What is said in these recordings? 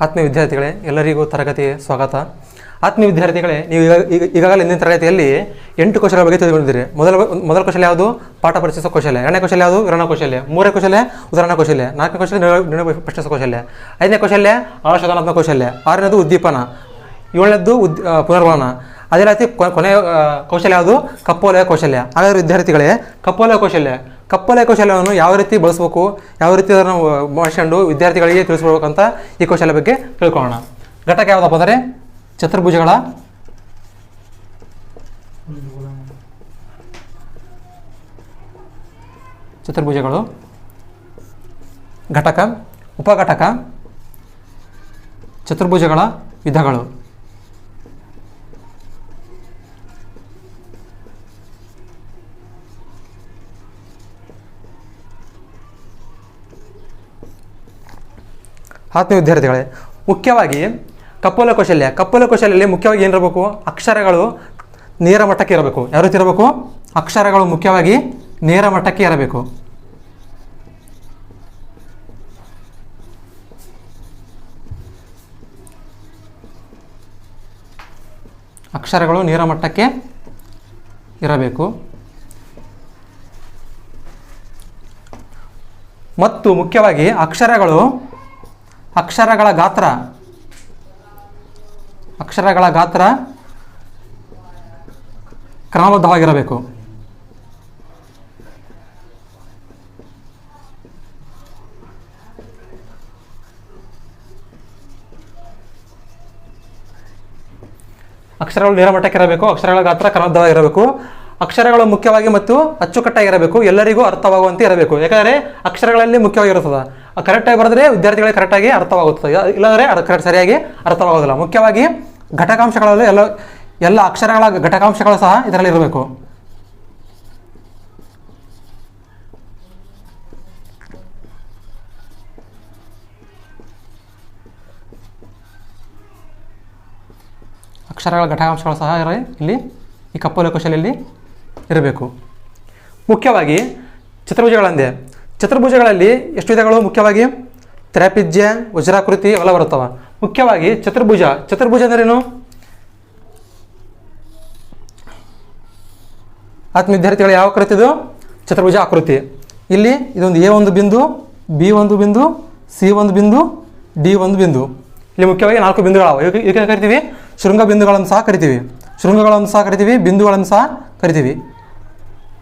ಆತ್ಮೀಯ ವಿದ್ಯಾರ್ಥಿಗಳೇ, ಎಲ್ಲರಿಗೂ ತರಗತಿಗೆ ಸ್ವಾಗತ. ಆತ್ಮೀಯ ವಿದ್ಯಾರ್ಥಿಗಳೇ, ನೀವು ಈಗ ಈಗ- ಈಗಾಗಲೇ ಇಂದಿನ ತರಗತಿಯಲ್ಲಿ ಎಂಟು ಕೌಶಲ್ಯ ಬಗ್ಗೆ ತಿಳಿದುಕೊಂಡಿದ್ದೀರಿ. ಮೊದಲ ಮೊದಲ ಕೌಶಲ್ಯ ಯಾವುದು? ಪಾಠ ಪರಿಚಯಿಸೋ ಕೌಶಲ್ಯ. ಎರಡನೇ ಕೌಶಲ್ಯ ಯಾವುದು? ವಿರಣ ಕೌಶಲ್ಯ. ಮೂರನೇ ಕೌಶಲ್ಯ, ಉದಾಹರಣ ಕೌಶಲ್ಯ. ನಾಲ್ಕನೇ ಕೌಶಲ್ಯ ನಿರ್ಣಯ- ಪ್ರಶ್ನಿಸೋ ಕೌಶಲ್ಯ. ಐದನೇ ಕೌಶಲ್ಯ ಆಶೋಧನಾತ್ಮಕ ಕೌಶಲ್ಯ. ಆರನೇದು ಉದ್ದೀಪನ. ಏಳನೇದು ಉದ್ ಪುನರ್ವಹನ. ಅದೇ ರೀತಿ ಕೊನೆಯ ಕೌಶಲ್ಯ ಯಾವುದು? ಕಪ್ಪೋಲಯ ಕೌಶಲ್ಯ. ಹಾಗಾದರೆ ವಿದ್ಯಾರ್ಥಿಗಳೇ, ಕಪ್ಪೋಲಯ ಕೌಶಲ್ಯ. ಕಪ್ಪೋಲಯ ಕೌಶಲ್ಯವನ್ನು ಯಾವ ರೀತಿ ಬಳಸಬೇಕು, ಯಾವ ರೀತಿ ಅದನ್ನು ಬಳಸ್ಕೊಂಡು ವಿದ್ಯಾರ್ಥಿಗಳಿಗೆ ತಿಳಿಸ್ಕೊಡ್ಬೇಕಂತ ಈ ಕೌಶಲ್ಯ ಬಗ್ಗೆ ತಿಳ್ಕೊಳ್ಳೋಣ. ಘಟಕ ಯಾವುದಪ್ಪ ಅಂದರೆ ಚತುರ್ಭುಜಗಳ ಚತುರ್ಭುಜಗಳು. ಘಟಕ, ಉಪಘಟಕ, ಚತುರ್ಭುಜಗಳ ವಿಧಗಳು. ಆತ್ಮೀಯ ವಿದ್ಯಾರ್ಥಿಗಳೇ, ಮುಖ್ಯವಾಗಿ ಕಪ್ಪಲ ಕೌಶಲ್ಯ. ಕಪ್ಪಲ ಕೌಶಲ್ಯದಲ್ಲಿ ಮುಖ್ಯವಾಗಿ ಏನಿರಬೇಕು ಅಕ್ಷರಗಳು ನೇರ ಮಟ್ಟಕ್ಕೆ ಇರಬೇಕು. ಯಾವ ರೀತಿ ಇರಬೇಕು? ಅಕ್ಷರಗಳು ಮುಖ್ಯವಾಗಿ ನೇರ ಮಟ್ಟಕ್ಕೆ ಇರಬೇಕು. ಅಕ್ಷರಗಳು ನೇರ ಮಟ್ಟಕ್ಕೆ ಇರಬೇಕು. ಮತ್ತು ಮುಖ್ಯವಾಗಿ ಅಕ್ಷರಗಳು ಅಕ್ಷರಗಳ ಗಾತ್ರ. ಅಕ್ಷರಗಳ ಗಾತ್ರ ಕ್ರಮಬದ್ಧವಾಗಿರಬೇಕು. ಅಕ್ಷರಗಳು ನೇರ ಮಟ್ಟಕ್ಕೆ ಇರಬೇಕು, ಅಕ್ಷರಗಳ ಗಾತ್ರ ಕ್ರಮಬದ್ಧವಾಗಿರಬೇಕು. ಅಕ್ಷರಗಳು ಮುಖ್ಯವಾಗಿ ಮತ್ತು ಅಚ್ಚುಕಟ್ಟಾಗಿರಬೇಕು ಎಲ್ಲರಿಗೂ ಅರ್ಥವಾಗುವಂತೆ ಇರಬೇಕು. ಯಾಕಂದರೆ ಅಕ್ಷರಗಳಲ್ಲಿ ಮುಖ್ಯವಾಗಿರುತ್ತದೆ. ಕರೆಕ್ಟಾಗಿ ಬರೆದ್ರೆ ವಿದ್ಯಾರ್ಥಿಗಳಿಗೆ ಕರೆಕ್ಟಾಗಿ ಅರ್ಥವಾಗುತ್ತದೆ. ಇಲ್ಲ- ಇಲ್ಲಾಂದರೆ ಅದು ಕರೆಕ್ಟ್ ಸರಿಯಾಗಿ ಅರ್ಥವಾಗೋದಿಲ್ಲ. ಮುಖ್ಯವಾಗಿ ಘಟಕಾಂಶಗಳಲ್ಲಿ ಎಲ್ಲ ಎಲ್ಲ ಅಕ್ಷರಗಳ ಘಟಕಾಂಶಗಳು ಸಹ ಇದರಲ್ಲಿ ಇರಬೇಕು. ಅಕ್ಷರಗಳ ಘಟಕಾಂಶಗಳು ಸಹ ಇಲ್ಲಿ ಈ ಕಪ್ಪೋಲ ಕೌಶಲ್ಯಲ್ಲಿ ಇರಬೇಕು. ಮುಖ್ಯವಾಗಿ ಚತುರ್ಭುಜಗಳಂದೆ ಚತುರ್ಭುಜಗಳಲ್ಲಿ ಎಷ್ಟು ವಿಧಗಳು ಮುಖ್ಯವಾಗಿ? ತ್ರಾಪಿಜ್ಯ ವಜ್ರಾಕೃತಿ ಅವೆಲ್ಲ ಬರುತ್ತವೆ. ಮುಖ್ಯವಾಗಿ ಚತುರ್ಭುಜ. ಚತುರ್ಭುಜ ಅಂದ್ರೇನು? ಆತ್ಮ ವಿದ್ಯಾರ್ಥಿಗಳು ಯಾವ ಕೃತಿದು ಚತುರ್ಭುಜ ಆಕೃತಿ. ಇಲ್ಲಿ ಇದೊಂದು ಎ ಒಂದು ಬಿಂದು, ಬಿ ಒಂದು ಬಿಂದು, ಸಿ ಒಂದು ಬಿಂದು, ಡಿ ಒಂದು ಬಿಂದು. ಇಲ್ಲಿ ಮುಖ್ಯವಾಗಿ ನಾಲ್ಕು ಬಿಂದುಗಳಾವ. ಏಕೆ ಕರಿತೀವಿ? ಶೃಂಗ ಬಿಂದುಗಳನ್ನು ಸಹ ಕರಿತೀವಿ. ಶೃಂಗಗಳನ್ನು ಸಹ ಕರಿತೀವಿ, ಬಿಂದುಗಳನ್ನು ಸಹ ಕರಿತೀವಿ.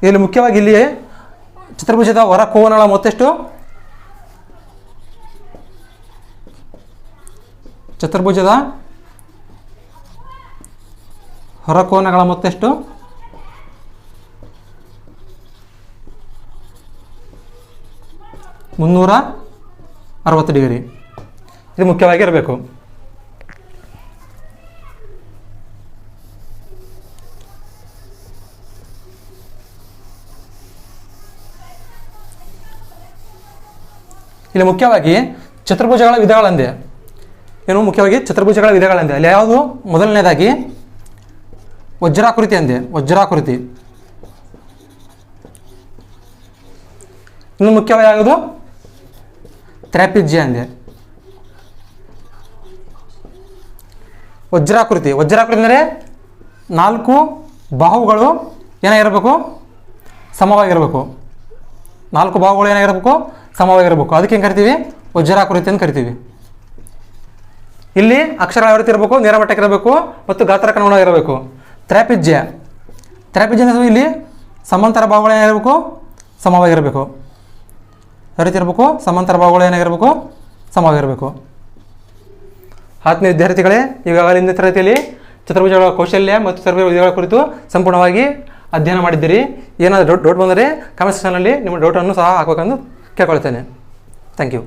ಇಲ್ಲಿ ಮುಖ್ಯವಾಗಿ ಇಲ್ಲಿ ಚತುರ್ಭುಜದ ಹೊರ ಕೋನಗಳ ಮೊತ್ತೆಷ್ಟು? ಚತುರ್ಭುಜದ ಹೊರ ಕೋನಗಳ ಮೊತ್ತೆಷ್ಟು? ಮುನ್ನೂರ ಅರವತ್ತು ಡಿಗ್ರಿ. ಇದು ಮುಖ್ಯವಾಗಿ ಇರಬೇಕು ಇಲ್ಲಿ ಮುಖ್ಯವಾಗಿ ಚತುರ್ಭುಜಗಳ ವಿಧಗಳಂದೆ. ಏನು ಮುಖ್ಯವಾಗಿ ಚತುರ್ಭುಜಗಳ ವಿಧಗಳಂದೆ? ಅಲ್ಲಿ ಯಾವುದು? ಮೊದಲನೇದಾಗಿ ವಜ್ರಾಕೃತಿ ಅಂದೆ. ವಜ್ರಾಕೃತಿ. ಇನ್ನು ಮುಖ್ಯವಾಗಿ ಯಾವುದು? ತ್ರಾಪಿಜ್ಯ ಅಂದೆ. ವಜ್ರಾಕೃತಿ. ವಜ್ರಾಕೃತಿ ಅಂದರೆ ನಾಲ್ಕು ಬಾಹುಗಳು ಏನಾಗಿರಬೇಕು? ಸಮವಾಗಿರಬೇಕು. ನಾಲ್ಕು ಬಾಹುಗಳು ಏನಾಗಿರಬೇಕು? ಸಮವಾಗಿರಬೇಕು. ಅದಕ್ಕೆ ಏನು ಕರಿತೀವಿ? ವಜ್ರಾಕೃತಿ ಅಂತ ಕರಿತೀವಿ. ಇಲ್ಲಿ ಅಕ್ಷರ ಯಾವ ರೀತಿ ಇರಬೇಕು? ನೇರ ಮಟ್ಟಕ್ಕೆ ಇರಬೇಕು ಮತ್ತು ಗಾತ್ರ ಕನ್ನಡವಾಗಿರಬೇಕು ತ್ರಾಪಿಜ್ಯ ತ್ರಾಪಿಜ್ಯ ಅಂದರೆ ಇಲ್ಲಿ ಸಮಾಂತರ ಭಾವಗಳು ಏನಾಗಿರಬೇಕು? ಸಮವಾಗಿರಬೇಕು. ಯಾವ ರೀತಿ ಇರಬೇಕು? ಸಮಾಂತರ ಭಾವಗಳು ಏನಾಗಿರಬೇಕು? ಸಮವಾಗಿರಬೇಕು. ಆತ್ಮೀಯ ವಿದ್ಯಾರ್ಥಿಗಳೇ, ಈಗಾಗಲೇ ಇಂದಿನ ತರಗತಿಯಲ್ಲಿ ಚತುರ್ಭುಜಗಳ ಕೌಶಲ್ಯ ಮತ್ತು ಚತುರ್ಭುಜ ವಿಧಗಳ ಕುರಿತು ಸಂಪೂರ್ಣವಾಗಿ ಅಧ್ಯಯನ ಮಾಡಿದ್ದೀರಿ. ಏನಾದರೂ ಡೌಟ್ ಡೌಟ್ ಬಂದರೆ ಕಾಮೆಂಟ್ ಸೆಕ್ಷನಲ್ಲಿ ನಿಮ್ಮ ಡೌಟನ್ನು ಸಹ ಹಾಕಬೇಕೆಂದು क्या करते हैं थैंक यू